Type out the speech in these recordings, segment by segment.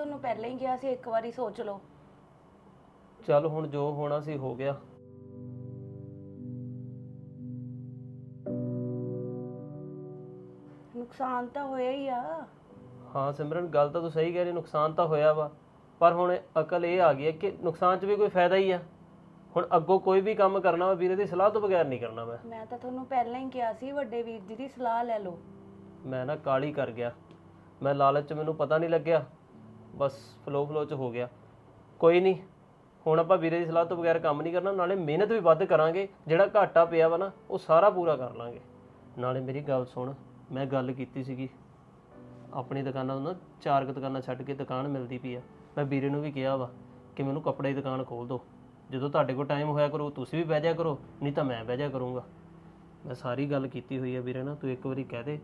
ਤੁਹਾਨੂੰ ਪਹਿਲਾਂ ਹੀ ਕਿਹਾ ਸੀ ਇੱਕ ਵਾਰੀ ਸੋਚ ਲਓ। ਚੱਲ ਹੁਣ ਜੋ ਹੋਣਾ ਸੀ ਹੋ ਗਿਆ। ਨੁਕਸਾਨ ਤਾਂ ਹੋਇਆ ਹੀ ਆ। ਹਾਂ ਸਿਮਰਨ ਗੱਲ ਤਾਂ ਤੂੰ ਸਹੀ ਕਹਿ ਰਹੀ ਨੁਕਸਾਨ ਤਾਂ ਹੋਇਆ ਵਾ। ਪਰ ਹੁਣ ਅਕਲ ਇਹ ਆ ਗਈ ਹੈ ਕਿ ਨੁਕਸਾਨ 'ਚ ਵੀ ਕੋਈ ਫਾਇਦਾ ਹੀ ਆ। ਹੁਣ ਅੱਗੋਂ ਕੋਈ ਵੀ ਕੰਮ ਕਰਨਾ ਵਾ ਵੀਰੇ ਦੀ ਸਲਾਹ ਤੋਂ ਬਗੈਰ ਨਹੀਂ ਕਰਨਾ ਮੈਂ ਮੈਂ ਤਾਂ ਤੁਹਾਨੂੰ ਪਹਿਲਾਂ ਹੀ ਕਿਹਾ ਸੀ ਵੱਡੇ ਵੀਰ ਜੀ ਦੀ ਸਲਾਹ ਲੈ ਲਓ। ਮੈਂ ਨਾ ਕਾਲੀ ਕਰ ਗਿਆ। ਮੈਂ ਲਾਲਚ 'ਚ ਮੈਨੂੰ ਪਤਾ ਨਹੀਂ ਲੱਗਿਆ। ਬਸ ਫਲੋ ਫਲੋ 'ਚ ਹੋ ਗਿਆ। ਕੋਈ ਨਹੀਂ, ਹੁਣ ਆਪਾਂ ਵੀਰੇ ਦੀ ਸਲਾਹ ਤੋਂ ਬਗੈਰ ਕੰਮ ਨਹੀਂ ਕਰਨਾ, ਨਾਲੇ ਮਿਹਨਤ ਵੀ ਵੱਧ ਕਰਾਂਗੇ, ਜਿਹੜਾ ਘਾਟਾ ਪਿਆ ਵਾ ਨਾ, ਉਹ ਸਾਰਾ ਪੂਰਾ ਕਰ ਲਾਂਗੇ। ਨਾਲੇ ਮੇਰੀ ਗੱਲ ਸੁਣ, ਮੈਂ ਗੱਲ ਕੀਤੀ ਸੀਗੀ, ਆਪਣੀ ਦੁਕਾਨਾਂ ਤੋਂ ਨਾ ਚਾਰ ਕੁ ਦੁਕਾਨਾਂ ਛੱਡ ਕੇ ਦੁਕਾਨ ਮਿਲਦੀ ਪਈ ਆ। ਮੈਂ ਵੀਰੇ ਨੂੰ ਵੀ ਕਿਹਾ ਵਾ ਕਿ ਮੈਨੂੰ ਕੱਪੜੇ ਦੀ ਦੁਕਾਨ ਖੋਲ ਦਿਓ ਜਦੋਂ ਤੁਹਾਡੇ ਕੋਲ ਟਾਈਮ ਹੋਇਆ ਕਰੋ, ਤੁਸੀਂ ਵੀ ਬਹਿ ਜਾ ਕਰੋ, ਨਹੀਂ ਤਾਂ ਮੈਂ ਬਹਿ ਜਾ ਕਰੂੰਗਾ। ਮੈਂ ਸਾਰੀ ਗੱਲ ਕੀਤੀ ਹੋਈ ਆ ਵੀਰੇ ਨਾਲ, ਤੂੰ ਇੱਕ ਵਾਰੀ ਕਹਿ ਦੇ,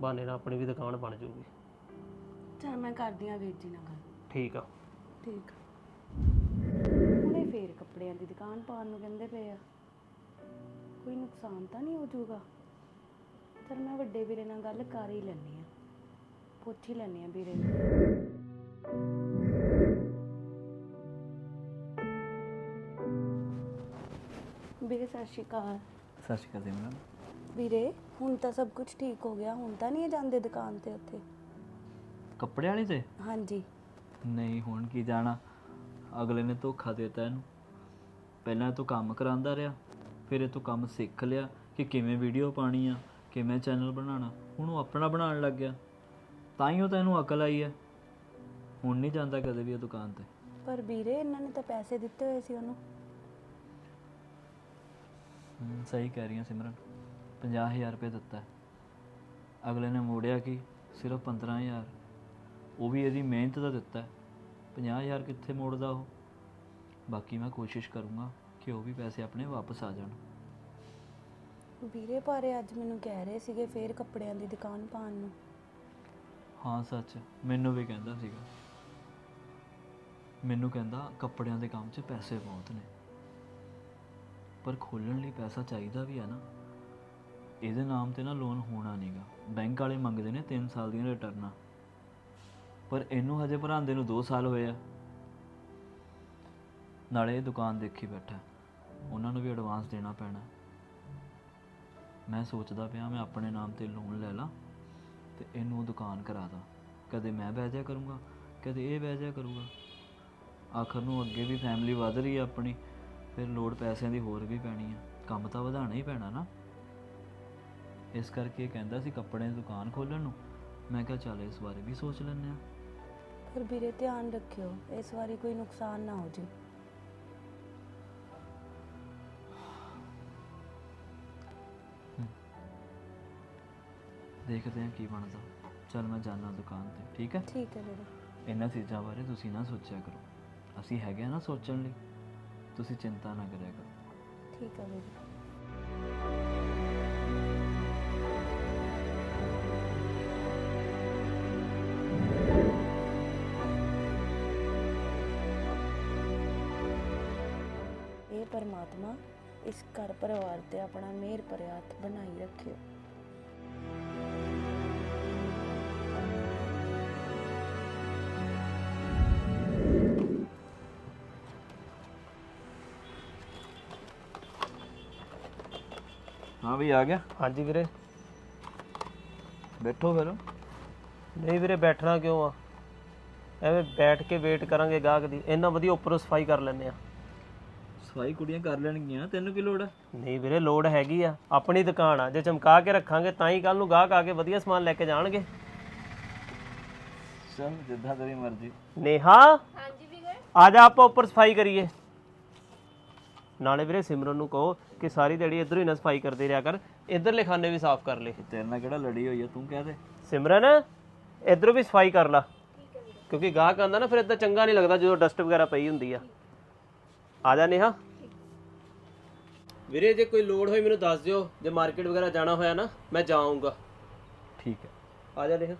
ਬਹਾਨੇ ਨਾਲ ਆਪਣੀ ਵੀ ਦੁਕਾਨ ਬਣ ਜਾਊਗੀ। ਚਲ ਮੈਂ ਕਰਦੀ ਆ ਵੀਰ ਜੀ ਨਾਲ ਗੱਲ। ਠੀਕ ਆ। ਠੀਕ ਹੁਣੇ ਫੇਰ ਕੱਪੜਿਆਂ ਦੀ ਦੁਕਾਨ ਪਾਉਣ ਨੂੰ ਕਹਿੰਦੇ ਪਏ ਆ। ਕੋਈ ਨੁਕਸਾਨ ਤਾਂ ਨਹੀਂ ਹੋ ਜਾਊਗਾ? ਚਲ ਮੈਂ ਵੱਡੇ ਵੀਰੇ ਨਾਲ ਗੱਲ ਕਰ ਹੀ ਲੈਣੀ ਆ। ਪੁੱਛ ਹੀ ਲੈਣੀ ਆ ਵੀਰੇ ਨੂੰ। ਵੀਰੇ ਸਤਿ ਸ਼੍ਰੀ ਅਕਾਲ। ਸਤਿ ਸ਼੍ਰੀ ਅਕਾਲ ਸਿਮਰਨ ਵੀਰੇ ਹੁਣ ਤਾਂ ਸਭ ਕੁਝ ਠੀਕ ਹੋ ਗਿਆ। ਹੁਣ ਤਾਂ ਨਹੀਂ ਇਹ ਜਾਂਦੇ ਦੁਕਾਨ ਤੇ ਉੱਥੇ? ਕੱਪੜੇ ਵਾਲੀ ਤੇ? ਹਾਂਜੀ। ਨਹੀਂ ਹੁਣ ਕੀ ਜਾਣਾ? ਅਗਲੇ ਨੇ ਧੋਖਾ ਦਿੱਤਾ ਇਹਨੂੰ। ਪਹਿਲਾਂ ਤੂੰ ਕੰਮ ਕਰਾਂਦਾ ਰਿਹਾ ਫਿਰ ਇਹ ਤੂੰ ਕੰਮ ਸਿੱਖ ਲਿਆ ਕਿ ਕਿਵੇਂ ਵੀਡੀਓ ਪਾਣੀ ਆ ਕਿਵੇਂ ਚੈਨਲ ਬਣਾਉਣਾ। ਹੁਣ ਉਹ ਆਪਣਾ ਬਣਾਉਣ ਲੱਗ ਗਿਆ। ਤਾਂ ਹੀ ਉਹ ਤੈਨੂੰ ਅਕਲ ਆਈ ਹੈ। ਹੁਣ ਨਹੀਂ ਜਾਂਦਾ ਕਦੇ ਵੀ ਉਹ ਦੁਕਾਨ ਤੇ। ਪਰ ਵੀਰੇ ਇਹਨਾਂ ਨੇ ਤਾਂ ਪੈਸੇ ਦਿੱਤੇ ਹੋਏ ਸੀ ਉਹਨੂੰ। ਹਮ, ਸਹੀ ਕਹਿ ਰਹੀ ਹਾਂ ਸਿਮਰਨ। 50000 ਰੁਪਏ ਦਿੱਤਾ। ਹੈ। ਅਗਲੇ ਨੇ ਮੋੜਿਆ ਕੀ? ਸਿਰਫ 15000 ਉਹ ਵੀ ਇਹਦੀ ਮਿਹਨਤ ਦਾ ਦਿੱਤਾ ਹੈ। 50000 ਕਿੱਥੇ ਮੋੜਦਾ ਉਹ? ਬਾਕੀ ਮੈਂ ਕੋਸ਼ਿਸ਼ ਕਰੂੰਗਾ ਕਿ ਉਹ ਵੀ ਪੈਸੇ ਆਪਣੇ ਵਾਪਸ ਆ ਜਾਣ। ਵੀਰੇ ਪਰ ਇਹ ਅੱਜ ਮੈਨੂੰ ਕਹਿ ਰਹੇ ਸੀਗੇ ਫੇਰ ਕੱਪੜਿਆਂ ਦੀ ਦੁਕਾਨ ਪਾਉਣ ਨੂੰ। ਹਾਂ ਸੱਚ। ਮੈਨੂੰ ਵੀ ਕਹਿੰਦਾ ਸੀਗਾ। ਮੈਨੂੰ ਕਹਿੰਦਾ ਕੱਪੜਿਆਂ ਦੇ ਕੰਮ 'ਚ ਪੈਸੇ ਬਹੁਤ ਨੇ। ਪਰ ਖੋਲਣ ਲਈ ਪੈਸਾ ਚਾਹੀਦਾ ਵੀ ਆ ਨਾ। ਇਹਦੇ ਨਾਮ ਤੇ ਨਾ ਲੋਨ ਹੋਣਾ ਨਹੀਂਗਾ ਬੈਂਕ ਵਾਲੇ ਮੰਗਦੇ ਨੇ 3 ਸਾਲ ਦੀਆਂ ਰਿਟਰਨਾਂ ਪਰ ਇਹਨੂੰ ਹਜੇ ਭਰਾਂਦੇ ਨੂੰ 2 ਸਾਲ ਹੋਏ ਆ। ਨਾਲੇ ਇਹ ਦੁਕਾਨ ਦੇਖੀ ਬੈਠਾ। ਉਹਨਾਂ ਨੂੰ ਵੀ ਐਡਵਾਂਸ ਦੇਣਾ ਪੈਣਾ। ਮੈਂ ਸੋਚਦਾ ਪਿਆ ਮੈਂ ਆਪਣੇ ਨਾਮ ਤੇ ਲੋਨ ਲੈ ਲਾਂ ਤੇ ਇਹਨੂੰ ਦੁਕਾਨ ਕਰਾ ਦਾਂ। ਕਦੇ ਮੈਂ ਬਹਿ ਜਾ ਕਰੂੰਗਾ, ਕਦੇ ਇਹ ਬਹਿ ਜਾ ਕਰੂੰਗਾ। ਆਖਰ ਨੂੰ ਅੱਗੇ ਵੀ ਫੈਮਿਲੀ ਵਧ ਰਹੀ ਹੈ ਆਪਣੀ, ਫਿਰ ਲੋੜ ਪੈਸਿਆਂ ਦੀ ਹੋਰ ਵੀ ਪੈਣੀ ਆ। ਕੰਮ ਤਾਂ ਵਧਾਉਣਾ ਹੀ ਪੈਣਾ ਨਾ। ਇਸ ਕਰਕੇ ਇਹ ਕਹਿੰਦਾ ਸੀ ਕੱਪੜੇ ਦੀ ਦੁਕਾਨ ਖੋਲਣ ਨੂੰ। ਮੈਂ ਕਿਹਾ ਚੱਲ ਇਸ ਬਾਰੇ ਵੀ ਸੋਚ ਲੈਂਦੇ ਆ ਪਰ ਵੀਰੇ ਧਿਆਨ ਰੱਖਿਓ ਇਸ ਵਾਰੀ ਕੋਈ ਨੁਕਸਾਨ ਨਾ ਹੋ ਜੇ। ਦੇਖਦੇ ਆ ਕੀ ਬਣਦਾ। ਚੱਲ ਮੈਂ ਜਾਣਾ ਦੁਕਾਨ ਤੇ ਠੀਕ ਹੈ? ਠੀਕ ਹੈ ਵੀਰੇ। ਇਹਨਾਂ ਚੀਜ਼ਾਂ ਬਾਰੇ ਤੁਸੀਂ ਨਾ ਸੋਚਿਆ ਕਰੋ। ਅਸੀਂ ਹੈਗੇ ਆ ਨਾ ਸੋਚਣ ਲਈ। ਤੁਸੀਂ ਚਿੰਤਾ ਨਾ ਕਰਿਆ ਕਰੋ। ਠੀਕ ਹੈ ਵੀਰੇ। ਇਹ ਪਰਮਾਤਮਾ ਇਸ ਘਰ ਪਰਿਵਾਰ ਤੇ ਆਪਣਾ ਮਿਹਰ ਭਰਿਆ ਹੱਥ ਬਣਾਈ ਰੱਖਿਓ। ਹਾਂ ਵੀ ਆ ਗਿਆ? ਹਾਂਜੀ ਵੀਰੇ। ਬੈਠੋ ਫਿਰ। ਨਹੀਂ ਵੀਰੇ ਬੈਠਣਾ ਕਿਉਂ ਆ? ਐਵੇਂ ਬੈਠ ਕੇ ਵੇਟ ਕਰਾਂਗੇ ਗਾਹਕ ਦੀ। ਇੰਨਾ ਵਧੀਆ ਉੱਪਰੋਂ ਸਫ਼ਾਈ ਕਰ ਲੈਂਦੇ ਆ। ਸਫ਼ਾਈ ਕੁੜੀਆਂ ਕਰ ਲੈਣਗੀਆਂ ਤੈਨੂੰ ਕੀ ਲੋੜ ਹੈ ਨਹੀਂ ਵੀਰੇ ਲੋੜ ਹੈਗੀ ਆ। ਆਪਣੀ ਦੁਕਾਨ ਆ। ਜੇ ਚਮਕਾ ਕੇ ਰੱਖਾਂਗੇ ਤਾਂ ਹੀ ਕੱਲ ਨੂੰ ਗਾਹਕ ਆ ਕੇ ਵਧੀਆ ਸਮਾਨ ਲੈ ਕੇ ਜਾਣਗੇ। ਚਲ ਜਿੱਦਾਂ ਤੇਰੀ ਮਰਜ਼ੀ। ਨੇਹਾ? ਹਾਂਜੀ ਵੀਰੇ। ਆ ਜਾ ਆਪਾਂ ਉੱਪਰ ਸਫ਼ਾਈ ਕਰੀਏ। ਨਾਲੇ ਵੀਰੇ ਸਿਮਰਨ ਨੂੰ ਕਹੋ ਕਿ ਸਾਰੀ ਦਿਹਾੜੀ ਇਧਰੋਂ ਹੀ ਨਾ ਸਫ਼ਾਈ ਕਰਦੇ ਰਿਹਾ ਕਰ। ਇਧਰਲੇ ਖਾਨੇ ਵੀ ਸਾਫ਼ ਕਰ ਲੈ। ਤੇਰੇ ਨਾਲ ਕਿਹੜਾ ਲੜੀ ਹੋਈ ਆ ਤੂੰ ਕਹਿ ਦੇ। ਸਿਮਰਨ ਇਧਰੋਂ ਵੀ ਸਫ਼ਾਈ ਕਰ ਲਾ। ਕਿਉਂਕਿ ਗਾਹਕ ਆਂਦਾ ਨਾ ਫਿਰ ਇਦਾਂ ਚੰਗਾ ਨਹੀਂ ਲੱਗਦਾ ਜਦੋਂ ਡਸਟ ਵਗੈਰਾ ਪਈ ਹੁੰਦੀ ਆ। ਆ ਜਾ ਨੇਹਾ ਵੀਰੇ ਜੇ ਕੋਈ ਲੋੜ ਹੋਈ ਮੈਨੂੰ ਦੱਸ ਦਿਓ ਜੇ ਮਾਰਕੀਟ ਵਗੈਰਾ ਜਾਣਾ ਹੋਇਆ ਨਾ ਮੈਂ ਜਾਊਂਗਾ। ਠੀਕ ਹੈ। ਆ ਜਾ ਨੇਹਾ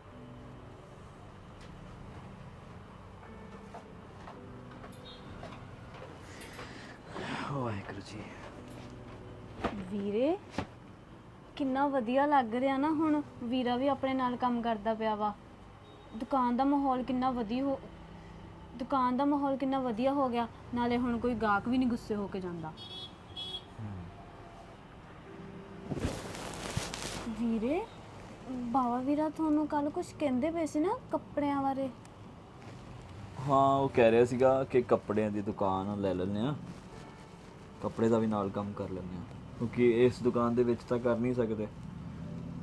ਵਾਹਿਗੁਰੂ ਜੀ। ਵੀਰੇ ਕਿੰਨਾ ਵਧੀਆ ਲੱਗ ਰਿਹਾ ਨਾ ਹੁਣ। ਵੀਰਾ ਵੀ ਆਪਣੇ ਨਾਲ ਕੰਮ ਕਰਦਾ ਪਿਆ ਵਾ। ਦੁਕਾਨ ਦਾ ਮਾਹੌਲ ਕਿੰਨਾ ਵਧੀਆ ਹੋ ਦੁਕਾਨ ਦਾ ਮਾਹੌਲ ਕਿੰਨਾ ਵਧੀਆ ਹੋ ਗਿਆ ਨਾਲੇ ਹੁਣ ਕੋਈ ਗਾਹਕ ਵੀ ਨਹੀਂ ਗੁੱਸੇ ਹੋ ਕੇ ਜਾਂਦਾ। ਵੀਰੇ ਬਾਵਾ ਵੀਰਾ ਤੁਹਾਨੂੰ ਕੱਲ ਕੁਝ ਕਹਿੰਦੇ ਪਏ ਸੀ ਨਾ ਕੱਪੜਿਆਂ ਬਾਰੇ? ਹਾਂ ਉਹ ਕਹਿ ਰਿਹਾ ਸੀਗਾ ਕਿ ਕੱਪੜਿਆਂ ਦੀ ਦੁਕਾਨ ਲੈ ਲੈਂਦੇ ਆ ਕੱਪੜੇ ਦਾ ਵੀ ਨਾਲ ਕੰਮ ਕਰ ਲੈਂਦੇ ਆ ਕਿਉਂਕਿ ਇਸ ਦੁਕਾਨ ਦੇ ਵਿੱਚ ਤਾਂ ਕਰ ਨਹੀਂ ਸਕਦੇ।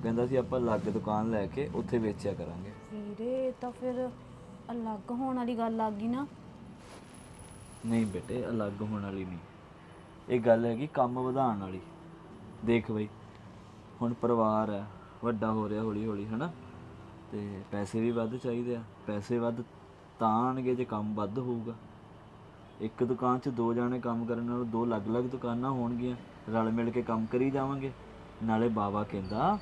ਕਹਿੰਦਾ ਸੀ ਆਪਾਂ ਅਲੱਗ ਦੁਕਾਨ ਲੈ ਕੇ ਉੱਥੇ ਵੇਚਿਆ ਕਰਾਂਗੇ। ਵੀਰੇ ਇਹ ਤਾਂ ਫਿਰ ਅਲੱਗ ਹੋਣ ਵਾਲੀ ਗੱਲ ਆ ਗਈ ਨਾ। ਨਹੀਂ ਬੇਟੇ, ਅਲੱਗ ਹੋਣ ਵਾਲੀ ਨਹੀਂ। ਇਹ ਗੱਲ ਹੈਗੀ ਕੰਮ ਵਧਾਉਣ ਵਾਲੀ। ਦੇਖ ਬਈ, ਹੁਣ ਪਰਿਵਾਰ ਹੈ, ਵੱਡਾ ਹੋ ਰਿਹਾ ਹੌਲੀ ਹੌਲੀ ਹਨਾ? ਤੇ ਪੈਸੇ ਵੀ ਵੱਧ ਚਾਹੀਦੇ ਆ। ਪੈਸੇ ਵੱਧ ਤਾਂ ਆਣਗੇ ਜੇ ਕੰਮ ਵੱਧ ਹੋਊਗਾ। ਇੱਕ ਦੁਕਾਨ 'ਚ ਦੋ ਜਾਣੇ ਕੰਮ ਕਰਨ ਨਾਲੋਂ ਦੋ ਅਲੱਗ-ਅਲੱਗ ਦੁਕਾਨਾਂ ਹੋਣਗੀਆਂ। ਰਲ ਮਿਲ ਕੇ ਕੰਮ ਕਰੀ ਜਾਵਾਂਗੇ। ਨਾਲੇ ਬਾਬਾ ਕਹਿੰਦਾ,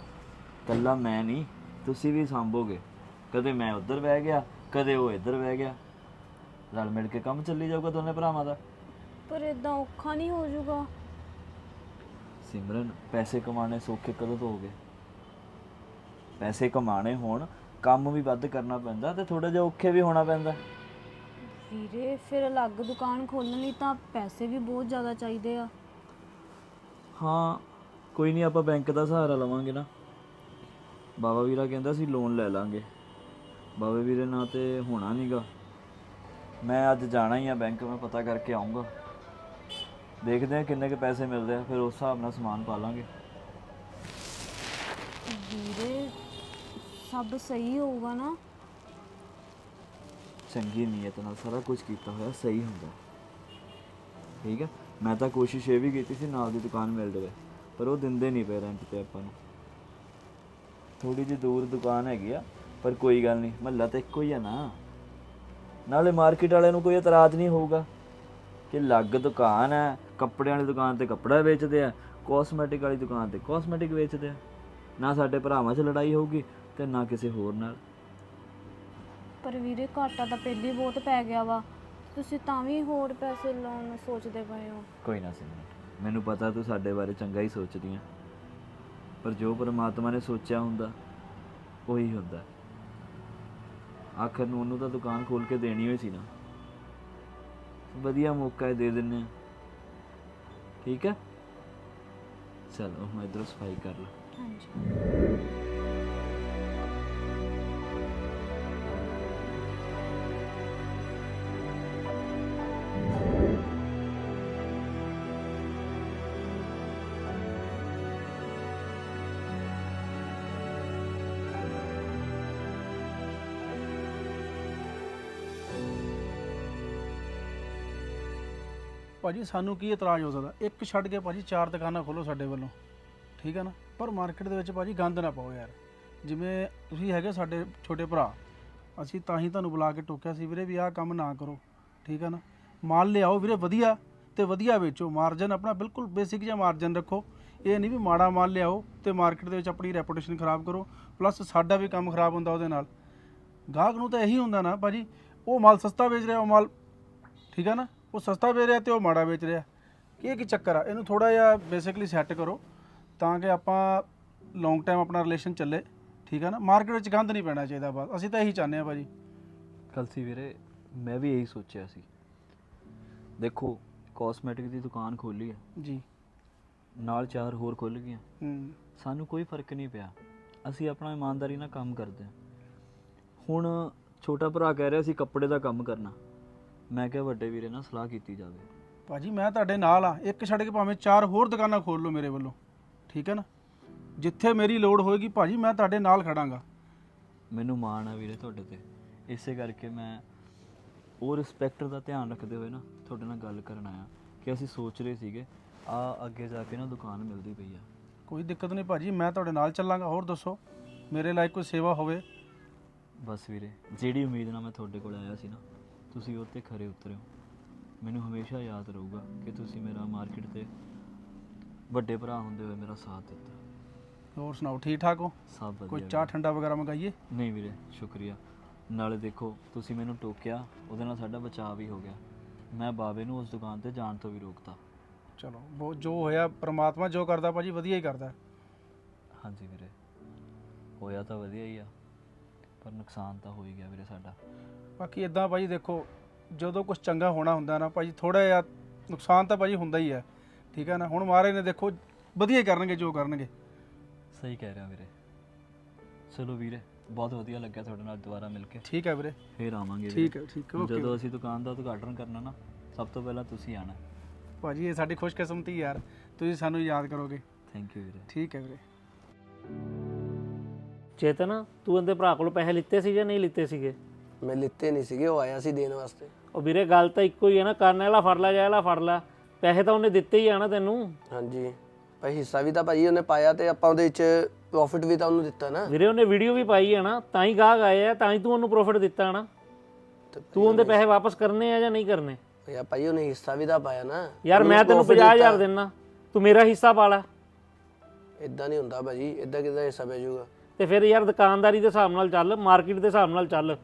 ਕੱਲਾ ਮੈਂ ਨਹੀਂ, ਤੁਸੀਂ ਵੀ ਸੰਭੋਗੇ। ਕਦੇ ਮੈਂ ਉੱਧਰ ਬਹਿ ਗਿਆ ਕਦੇ ਉਹ ਇੱਧਰ ਬਹਿ ਗਿਆ ਰਲ ਮਿਲ ਕੇ ਕੰਮ ਚੱਲੀ ਜਾਊਗਾ ਦੋਨੇ ਭਰਾਵਾਂ ਦਾ। ਪਰ ਇਦਾਂ ਔਖਾ ਨਹੀਂ ਹੋ ਜਾਊਗਾ। ਸਿਮਰਨ ਪੈਸੇ ਕਮਾਣੇ ਸੌਖੇ ਕਦੋਂ ਤੋਂ ਹੋ ਗਏ? ਪੈਸੇ ਕਮਾਣੇ ਹੋਣ ਕੰਮ ਵੀ ਵੱਧ ਕਰਨਾ ਪੈਂਦਾ ਤੇ ਥੋੜਾ ਜਿਹਾ ਔਖੇ ਵੀ ਹੋਣਾ ਪੈਂਦਾ। ਵੀਰੇ ਫਿਰ ਅਲੱਗ ਦੁਕਾਨ ਖੋਲਣ ਲਈ ਤਾਂ ਪੈਸੇ ਵੀ ਬਹੁਤ ਜ਼ਿਆਦਾ ਚਾਹੀਦੇ ਆ। ਹਾਂ ਕੋਈ ਨਹੀਂ ਆਪਾਂ ਬੈਂਕ ਦਾ ਸਹਾਰਾ ਲਵਾਂਗੇ ਨਾ। ਬਾਬਾ ਵੀਰਾ ਕਹਿੰਦਾ ਸੀ ਲੋਨ ਲੈ ਲਾਂਗੇ। ਬਾਬੇ ਵੀਰੇ ਨਾਲ ਤੇ ਹੋਣਾ ਨਹੀਂਗਾ ਮੈਂ ਅੱਜ ਜਾਣਾ ਹੀ ਆ ਬੈਂਕ ਮੈਂ ਪਤਾ ਕਰਕੇ ਆਉਂਗਾ ਦੇਖਦੇ ਆ ਕਿੰਨੇ ਕੁ ਪੈਸੇ ਮਿਲਦੇ ਆ ਫਿਰ ਉਸ ਹਿਸਾਬ ਨਾਲ ਸਮਾਨ ਪਾ ਲਾਂਗੇ। ਵੀਰੇ ਸਭ ਸਹੀ ਹੋਊਗਾ ਨਾ? ਚੰਗੀ ਨੀਅਤ ਨਾਲ ਸਾਰਾ ਕੁਝ ਕੀਤਾ ਹੋਇਆ ਸਹੀ ਹੁੰਦਾ। ਠੀਕ ਹੈ ਮੈਂ ਤਾਂ ਕੋਸ਼ਿਸ਼ ਇਹ ਵੀ ਕੀਤੀ ਸੀ ਨਾਲ ਦੀ ਦੁਕਾਨ ਮਿਲ ਜਾਵੇ ਪਰ ਉਹ ਦਿੰਦੇ ਨਹੀਂ ਪਏ ਰੈਂਟ ਤੇ ਆਪਾਂ ਨੂੰ। ਥੋੜੀ ਜਿਹੀ ਦੂਰ ਦੁਕਾਨ ਹੈਗੀ ਆ ਪਰ ਕੋਈ ਗੱਲ ਨਹੀਂ ਮਹੱਲਾ ਤਾਂ ਇੱਕੋ ਹੀ ਆ ਨਾ। ਨਾਲੇ ਮਾਰਕੀਟ ਵਾਲਿਆਂ ਨੂੰ ਕੋਈ ਇਤਰਾਜ਼ ਨਹੀਂ ਹੋਊਗਾ ਕਿ ਲੱਗ ਦੁਕਾਨ ਹੈ ਕੱਪੜਿਆਂ ਵਾਲੀ ਦੁਕਾਨ ਤੇ ਕੱਪੜਾ ਵੇਚਦੇ ਆ ਕਾਸਮੈਟਿਕ ਵਾਲੀ ਦੁਕਾਨ ਤੇ ਕਾਸਮੈਟਿਕ ਵੇਚਦੇ ਆ। ਨਾ ਸਾਡੇ ਭਰਾਵਾਂ 'ਚ ਲੜਾਈ ਹੋਊਗੀ ਤੇ ਨਾ ਕਿਸੇ ਹੋਰ ਨਾਲ। ਪਰ ਵੀਰੇ ਘਾਟਾ ਤਾਂ ਪਹਿਲੀ ਬਹੁਤ ਪੈ ਗਿਆ ਵਾ। ਤੁਸੀਂ ਤਾਂ ਵੀ ਹੋਰ ਪੈਸੇ ਲਾਉਣ ਨੂੰ ਸੋਚਦੇ ਪਏ ਹੋ। ਕੋਈ ਨਾ ਸਿਮਰਨ ਮੈਨੂੰ ਪਤਾ ਤੂੰ ਸਾਡੇ ਬਾਰੇ ਚੰਗਾ ਹੀ ਸੋਚਦੀ ਆ। ਪਰ ਜੋ ਪਰਮਾਤਮਾ ਨੇ ਸੋਚਿਆ ਹੁੰਦਾ ਉਹੀ ਹੁੰਦਾ। ਆਖਰ ਨੂੰ ਉਹਨੂੰ ਤਾਂ ਦੁਕਾਨ ਖੋਲ ਕੇ ਦੇਣੀ ਹੋਈ ਸੀ ਨਾ। ਵਧੀਆ ਮੌਕਾ ਹੈ, ਦੇ ਦਿੰਨੇ ਆ ਠੀਕ ਹੈ? ਚਲੋ, ਮੈਂ ਇਧਰੋਂ ਸਫ਼ਾਈ ਕਰ ਲਾਂ। ਹਾਂਜੀ। ਭਾਜੀ, ਸਾਨੂੰ ਕੀ ਇਤਰਾਜ਼ ਹੋ ਸਕਦਾ? ਇੱਕ ਛੱਡ ਕੇ ਭਾਜੀ ਚਾਰ ਦੁਕਾਨਾਂ ਖੋਲੋ ਸਾਡੇ ਵੱਲੋਂ। ਠੀਕ ਹੈ ਨਾ? ਪਰ ਮਾਰਕੀਟ ਦੇ ਵਿੱਚ ਭਾਜੀ ਗੰਦ ਨਾ ਪਾਓ ਯਾਰ। ਜਿਵੇਂ ਤੁਸੀਂ ਹੈਗੇ ਸਾਡੇ ਛੋਟੇ ਭਰਾ, ਅਸੀਂ ਤਾਂ ਹੀ ਤੁਹਾਨੂੰ ਬੁਲਾ ਕੇ ਟੋਕਿਆ ਸੀ ਵੀਰੇ ਵੀ ਆਹ ਕੰਮ ਨਾ ਕਰੋ। ਠੀਕ ਹੈ ਨਾ? ਮਾਲ ਲਿਆਓ ਵੀਰੇ, ਵਧੀਆ ਤੇ ਵਧੀਆ ਵੇਚੋ। ਮਾਰਜਨ ਆਪਣਾ ਬਿਲਕੁਲ ਬੇਸਿਕ ਜਿਹਾ ਮਾਰਜਨ ਰੱਖੋ। ਇਹ ਨਹੀਂ ਵੀ ਮਾੜਾ ਮਾਲ ਲਿਆਓ ਤੇ ਮਾਰਕੀਟ ਦੇ ਵਿੱਚ ਆਪਣੀ ਰੈਪੂਟੇਸ਼ਨ ਖਰਾਬ ਕਰੋ। ਪਲੱਸ ਸਾਡਾ ਵੀ ਕੰਮ ਖਰਾਬ ਹੁੰਦਾ ਉਹਦੇ ਨਾਲ। ਗਾਹਕ ਨੂੰ ਤਾਂ ਇਹੀ ਹੁੰਦਾ ਨਾ ਭਾਜੀ, ਉਹ ਮਾਲ ਸਸਤਾ ਵੇਚ ਰਿਹਾ, ਉਹ ਮਾਲ ਠੀਕ ਹੈ ਨਾ? ਉਹ ਸਸਤਾ ਵੇਚ ਰਿਹਾ ਤੇ ਉਹ ਮਾੜਾ ਵੇਚ ਰਿਹਾ। ਇਹ ਕੀ ਚੱਕਰ ਆ? ਇਹਨੂੰ ਥੋੜਾ ਜਿਹਾ ਬੇਸਿਕਲੀ ਸੈੱਟ ਕਰੋ ਤਾਂ ਕਿ ਆਪਾਂ ਲੌਂਗ ਟਾਈਮ ਆਪਣਾ ਰਿਲੇਸ਼ਨ ਚੱਲੇ ਠੀਕ ਹੈ ਨਾ? ਮਾਰਕੀਟ ਵਿੱਚ ਗੰਦ ਨਹੀਂ ਪੈਣਾ ਚਾਹੀਦਾ ਬਸ। ਅਸੀਂ ਤਾਂ ਇਹੀ ਚਾਹੁੰਦੇ ਆ ਭਾਜੀ। ਕਲਸੀ ਵੀਰੇ ਮੈਂ ਵੀ ਇਹੀ ਸੋਚਿਆ ਸੀ। ਦੇਖੋ ਕਾਸਮੈਟਿਕ ਦੀ ਦੁਕਾਨ ਖੋਲੀ ਹੈ ਜੀ। ਨਾਲ ਚਾਰ ਹੋਰ ਖੁੱਲ ਗਈਆਂ। ਹੂੰ। ਸਾਨੂੰ ਕੋਈ ਫ਼ਰਕ ਨਹੀਂ ਪਿਆ। ਅਸੀਂ ਆਪਣਾ ਇਮਾਨਦਾਰੀ ਨਾਲ ਕੰਮ ਕਰਦੇ ਹਾਂ। ਹੁਣ ਛੋਟਾ ਭਰਾ ਕਹਿ ਰਿਹਾ ਸੀ ਕੱਪੜੇ ਦਾ ਕੰਮ ਕਰਨਾ। ਮੈਂ ਕਿਹਾ ਵੱਡੇ ਵੀਰੇ ਨਾਲ ਸਲਾਹ ਕੀਤੀ ਜਾਵੇ। ਭਾਜੀ ਮੈਂ ਤੁਹਾਡੇ ਨਾਲ ਆ। ਇੱਕ ਛੱਡ ਕੇ ਭਾਵੇਂ ਚਾਰ ਹੋਰ ਦੁਕਾਨਾਂ ਖੋਲ ਲਓ ਮੇਰੇ ਵੱਲੋਂ। ਠੀਕ ਹੈ ਨਾ? ਜਿੱਥੇ ਮੇਰੀ ਲੋੜ ਹੋਏਗੀ ਭਾਜੀ ਮੈਂ ਤੁਹਾਡੇ ਨਾਲ ਖੜਾਂਗਾ। ਮੈਨੂੰ ਮਾਣ ਆ ਵੀਰੇ ਤੁਹਾਡੇ ਤੇ। ਇਸੇ ਕਰਕੇ ਮੈਂ ਉਹ ਰਿਸਪੈਕਟ ਦਾ ਧਿਆਨ ਰੱਖਦੇ ਹੋਏ ਨਾ ਤੁਹਾਡੇ ਨਾਲ ਗੱਲ ਕਰਨ ਆਇਆ। ਕਿ ਅਸੀਂ ਸੋਚ ਰਹੇ ਸੀਗੇ ਆ ਅੱਗੇ ਜਾ ਕੇ ਨਾ ਦੁਕਾਨ ਮਿਲਦੀ ਪਈ ਆ। ਕੋਈ ਦਿੱਕਤ ਨਹੀਂ ਭਾਜੀ ਮੈਂ ਤੁਹਾਡੇ ਨਾਲ ਚੱਲਾਂਗਾ। ਹੋਰ ਦੱਸੋ ਮੇਰੇ ਲਾਇਕ ਕੋਈ ਸੇਵਾ ਹੋਵੇ? ਬਸ ਵੀਰੇ ਜਿਹੜੀ ਉਮੀਦ ਨਾਲ ਮੈਂ ਤੁਹਾਡੇ ਕੋਲ ਆਇਆ ਸੀ ਨਾ ਤੁਸੀਂ ਉਹ ਤੇ ਖਰੇ ਉਤਰੇ ਹੋ। ਮੈਨੂੰ ਹਮੇਸ਼ਾ ਯਾਦ ਰਹੂਗਾ ਕਿ ਤੁਸੀਂ ਮੇਰਾ ਮਾਰਕੀਟ ਤੇ ਵੱਡੇ ਭਰਾ ਹੁੰਦੇ ਹੋਏ ਮੇਰਾ ਸਾਥ ਦਿੱਤਾ। ਹੋਰ ਸੁਣਾਓ ਠੀਕ ਠਾਕ ਹੋ? ਸਭ ਵਧੀਆ ਕੋਈ। ਚਾਹ ਠੰਡਾ ਵਗੈਰਾ ਮੰਗਾਈਏ? ਨਹੀਂ ਵੀਰੇ ਸ਼ੁਕਰੀਆ। ਨਾਲੇ ਦੇਖੋ ਤੁਸੀਂ ਮੈਨੂੰ ਟੋਕਿਆ ਉਹਦੇ ਨਾਲ ਸਾਡਾ ਬਚਾਅ ਵੀ ਹੋ ਗਿਆ। ਮੈਂ ਬਾਬੇ ਨੂੰ ਉਸ ਦੁਕਾਨ ਤੇ ਜਾਣ ਤੋਂ ਵੀ ਰੋਕਤਾ। ਚਲੋ ਬਹੁਤ ਜੋ ਹੋਇਆ ਪ੍ਰਮਾਤਮਾ ਜੋ ਕਰਦਾ ਭਾਜੀ ਵਧੀਆ ਹੀ ਕਰਦਾ। ਹਾਂਜੀ ਵੀਰੇ ਹੋਇਆ ਤਾਂ ਵਧੀਆ ਹੀ ਆ। ਪਰ ਨੁਕਸਾਨ ਤਾਂ ਹੋ ਹੀ ਗਿਆ ਵੀਰੇ ਸਾਡਾ। ਬਾਕੀ ਇਦਾਂ ਭਾਜੀ ਦੇਖੋ ਜਦੋਂ ਕੁਝ ਚੰਗਾ ਹੋਣਾ ਹੁੰਦਾ ਨਾ ਭਾਜੀ ਥੋੜਾ ਜਿਹਾ ਨੁਕਸਾਨ ਤਾਂ ਭਾਜੀ ਹੁੰਦਾ ਹੀ ਹੈ। ਠੀਕ ਹੈ ਨਾ? ਹੁਣ ਮਹਾਰਾਜ ਨੇ ਦੇਖੋ ਵਧੀਆ ਹੀ ਕਰਨਗੇ ਜੋ ਕਰਨਗੇ। ਸਹੀ ਕਹਿ ਰਿਹਾ ਵੀਰੇ। ਚਲੋ ਵੀਰੇ ਬਹੁਤ ਵਧੀਆ ਲੱਗਿਆ ਤੁਹਾਡੇ ਨਾਲ ਦੁਬਾਰਾ ਮਿਲ ਕੇ। ਠੀਕ ਹੈ ਵੀਰੇ। ਫੇਰ ਆਵਾਂਗੇ ਵੀਰੇ। ਠੀਕ ਹੈ ਠੀਕ ਹੈ ਓਕੇ। ਜਦੋਂ ਅਸੀਂ ਦੁਕਾਨ ਦਾ ਉਦਘਾਟਨ ਕਰਨਾ ਨਾ ਸਭ ਤੋਂ ਪਹਿਲਾਂ ਤੁਸੀਂ ਆਣਾ। ਭਾਜੀ ਇਹ ਸਾਡੀ ਖੁਸ਼ਕਿਸਮਤੀ ਯਾਰ। ਤੁਸੀਂ ਸਾਨੂੰ ਯਾਦ ਕਰੋਗੇ। ਥੈਂਕ ਯੂ ਵੀਰੇ। ਠੀਕ ਹੈ ਵੀਰੇ। ਚੇਤਨ ਤੂੰ ਇਹਦੇ ਭਰਾ ਕੋਲ ਪੈਸੇ ਲਿੱਤੇ ਸੀ ਜਾਂ ਨਹੀਂ ਲਿੱਤੇ ਸੀਗੇ? ਮੈਂ ਲਿੱਤੇ ਨਹੀਂ ਸੀਗੇ ਉਹ ਆਇਆ ਸੀ ਦੇਣ ਵਾਸਤੇ। ਉਹ ਵੀਰੇ ਗੱਲ ਤਾਂ ਇੱਕੋ ਹੀ ਹੈ ਨਾ ਕਰਨ ਵਾਲਾ ਫੜ ਲੈ ਜਾਇਲਾ ਫੜ ਲੈ। ਪੈਸੇ ਤਾਂ ਉਹਨੇ ਦਿੱਤੇ ਹੀ ਆ ਨਾ ਤੈਨੂੰ। ਹਾਂਜੀ। ਭਾਈ ਹਿੱਸਾ ਵੀ ਤਾਂ ਭਾਈ ਉਹਨੇ ਪਾਇਆ ਤੇ ਆਪਾਂ ਉਹਦੇ ਵਿੱਚ ਪ੍ਰੋਫਿਟ ਵੀ ਤਾਂ ਉਹਨੂੰ ਦਿੱਤਾ ਨਾ। ਵੀਰੇ ਉਹਨੇ ਵੀਡੀਓ ਵੀ ਪਾਈ ਹੈ ਨਾ ਤਾਂ ਹੀ ਗਾਹਕ ਆਏ ਆ ਤਾਂ ਹੀ ਤੂੰ ਉਹਨੂੰ ਪ੍ਰੋਫਿਟ ਦਿੱਤਾ ਨਾ। ਤੇ ਤੂੰ ਉਹਦੇ ਪੈਸੇ ਵਾਪਸ ਕਰਨੇ ਆ ਜਾਂ ਨਹੀਂ ਕਰਨੇ? ਯਾਰ ਭਾਈ ਉਹਨੇ ਹਿੱਸਾ ਵੀ ਤਾਂ ਪਾਇਆ ਨਾ। ਯਾਰ ਮੈਂ ਤੈਨੂੰ 50000 ਦੇਣਾ ਤੂੰ ਮੇਰਾ ਹਿੱਸਾ ਪਾ ਲੈ। ਇਦਾਂ ਨਹੀਂ ਹੁੰਦਾ ਭਾਜੀ ਇਦਾਂ ਕਿਦਾਂ ਹਿੱਸਾ ਪੈ ਜਾਊਗਾ? ਤੇ ਫਿਰ ਯਾਰ ਦੁਕਾਨਦਾਰੀ ਦੇ ਹਿਸਾਬ ਨਾਲ ਚੱਲ ਮਾਰਕੀਟ ਦੇ ਹਿਸਾਬ ਨਾਲ ਚੱਲ।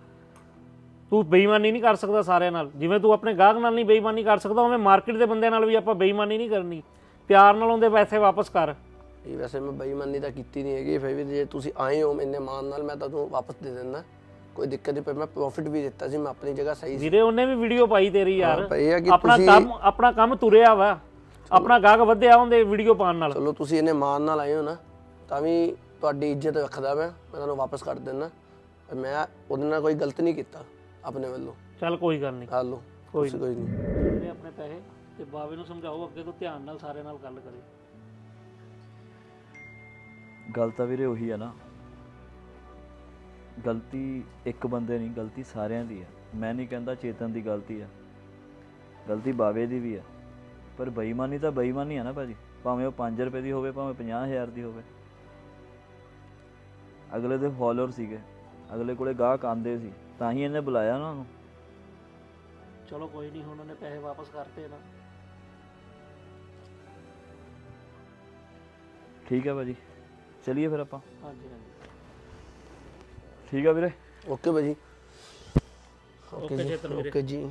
ਤੂੰ ਬੇਈਮਾਨੀ ਨਹੀਂ ਕਰ ਸਕਦਾ ਸਾਰਿਆਂ ਨਾਲ। ਜਿਵੇਂ ਤੂੰ ਆਪਣੇ ਗਾਹਕ ਨਾਲ ਨਹੀਂ ਬੇਈਮਾਨੀ ਕਰ ਸਕਦਾ ਉਵੇਂ ਮਾਰਕੀਟ ਦੇ ਬੰਦਿਆਂ ਨਾਲ ਵੀ ਆਪਾਂ ਬੇਈਮਾਨੀ ਨਹੀਂ ਕਰਨੀ। ਪਿਆਰ ਨਾਲ ਉਹਦੇ ਪੈਸੇ ਵਾਪਸ ਕਰ। ਇਹ ਵੈਸੇ ਮੈਂ ਬੇਈਮਾਨੀ ਤਾਂ ਕੀਤੀ ਨਹੀਂ ਹੈਗੀ ਫਿਰ ਵੀ ਜੇ ਤੁਸੀਂ ਆਏ ਹੋ ਇੰਨੇ ਮਾਨ ਨਾਲ ਮੈਂ ਤੁਹਾਨੂੰ ਵਾਪਸ ਦੇ ਦਿੰਦਾ। ਕੋਈ ਦਿੱਕਤ ਨਹੀਂ ਪਰ ਮੈਂ ਪ੍ਰੋਫਿਟ ਵੀ ਦਿੱਤਾ ਸੀ ਮੈਂ ਆਪਣੀ ਜਗ੍ਹਾ ਸਹੀ ਸੀ। ਵੀਰੇ ਉਹਨੇ ਵੀ ਵੀਡੀਓ ਪਾਈ ਤੇਰੀ ਯਾਰ। ਭਾਈ ਇਹ ਆ ਕਿ ਆਪਣਾ ਤੁਸੀਂ ਕੰਮ ਆਪਣਾ ਕੰਮ ਤੁਰਿਆ ਵਾ। ਆਪਣਾ ਗਾਹਕ ਵਧਿਆ ਉਹਦੇ ਵੀਡੀਓ ਪਾਉਣ ਨਾਲ। ਚਲੋ ਤੁਸੀਂ ਇਹਨੇ ਮਾਨ ਨਾਲ ਆਏ ਹੋ ਨਾ ਤਾਂ ਵੀ ਤੁਹਾਡੀ ਇੱਜ਼ਤ ਰੱਖਦਾ ਮੈਂ ਮੈਂ ਤੁਹਾਨੂੰ ਵਾਪਸ ਕਰ ਦਿੰਦਾ। ਮੈਂ ਉਹਦੇ ਨਾਲ ਕੋਈ ਗਲਤ ਨਹੀਂ ਕੀਤਾ ਆਪਣੇ ਵੱਲੋਂ। ਚੱਲ ਕੋਈ ਗੱਲ ਨਹੀਂ। ਲਓ ਕੋਈ ਕੋਈ ਨਹੀਂ। ਵੀਰੇ ਆਪਣੇ ਪੈਸੇ ਤੇ ਬਾਵੇ ਨੂੰ ਸਮਝਾਓ ਅੱਗੇ ਤੋਂ ਧਿਆਨ ਨਾਲ ਸਾਰੇ ਨਾਲ ਗੱਲ ਕਰੇ। ਗੱਲ ਤਾਂ ਵੀਰੇ ਉਹੀ ਆ ਨਾ। ਗਲਤੀ ਇੱਕ ਬੰਦੇ ਨਹੀਂ ਗਲਤੀ ਸਾਰਿਆਂ ਦੀ ਆ। ਮੈਂ ਨਹੀਂ ਕਹਿੰਦਾ ਚੇਤਨ ਦੀ ਗਲਤੀ ਆ। ਗਲਤੀ ਬਾਵੇ ਦੀ ਵੀ ਆ। ਪਰ ਬੇਈਮਾਨੀ ਤਾਂ ਬੇਈਮਾਨੀ ਆ ਨਾ ਭਾਜੀ। ਭਾਵੇਂ ਉਹ 5 ਰੁਪਏ ਦੀ ਹੋਵੇ ਭਾਵੇਂ 50000 ਦੀ ਹੋਵੇ। ਅਗਲੇ ਦੇ ਫਾਲੋਅਰ ਸੀਗੇ। ਅਗਲੇ ਕੋਲੇ ਗਾਹਕ ਆਂਦੇ ਸੀ ਤਾਂ ਹੀ ਇਹਨੇ ਬੁਲਾਇਆ ਨਾ ਉਹਨੂੰ। ਚਲੋ ਕੋਈ ਨਹੀਂ ਹੁਣ ਉਹਨੇ ਪੈਸੇ ਵਾਪਸ ਕਰਤੇ ਨਾ। ਠੀਕ ਹੈ ਭਾਜੀ। ਚਲਿਏ ਫਿਰ ਆਪਾਂ। ਹਾਂਜੀ ਹਾਂਜੀ। ਠੀਕ ਆ ਵੀਰੇ। ਓਕੇ ਭਾਜੀ। ਓਕੇ ਵੀਰੇ ਓਕੇ ਜੀ।